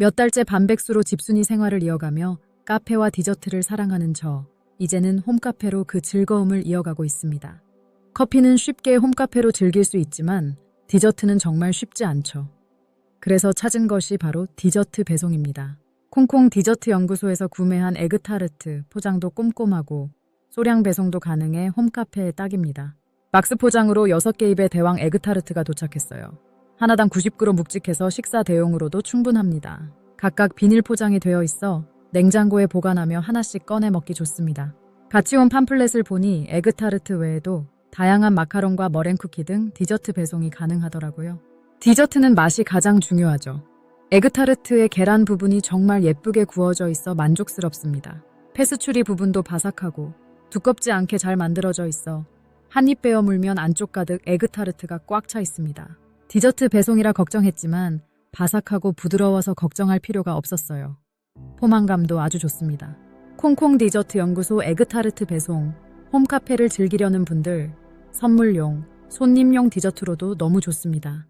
몇 달째 반백수로 집순이 생활을 이어가며 카페와 디저트를 사랑하는 저, 이제는 홈카페로 그 즐거움을 이어가고 있습니다. 커피는 쉽게 홈카페로 즐길 수 있지만 디저트는 정말 쉽지 않죠. 그래서 찾은 것이 바로 디저트 배송입니다. 콩콩 디저트 연구소에서 구매한 에그타르트 포장도 꼼꼼하고 소량 배송도 가능해 홈카페에 딱입니다. 박스 포장으로 6개 입의 대왕 에그타르트가 도착했어요. 하나당 90g 묵직해서 식사 대용으로도 충분합니다. 각각 비닐 포장이 되어 있어 냉장고에 보관하며 하나씩 꺼내 먹기 좋습니다. 같이 온 팜플렛을 보니 에그타르트 외에도 다양한 마카롱과 머랭쿠키 등 디저트 배송이 가능하더라고요. 디저트는 맛이 가장 중요하죠. 에그타르트의 계란 부분이 정말 예쁘게 구워져 있어 만족스럽습니다. 페스츄리 부분도 바삭하고 두껍지 않게 잘 만들어져 있어 한 입 베어 물면 안쪽 가득 에그타르트가 꽉 차 있습니다. 디저트 배송이라 걱정했지만 바삭하고 부드러워서 걱정할 필요가 없었어요. 포만감도 아주 좋습니다. 콩콩 디저트 연구소 에그타르트 배송, 홈카페를 즐기려는 분들, 선물용, 손님용 디저트로도 너무 좋습니다.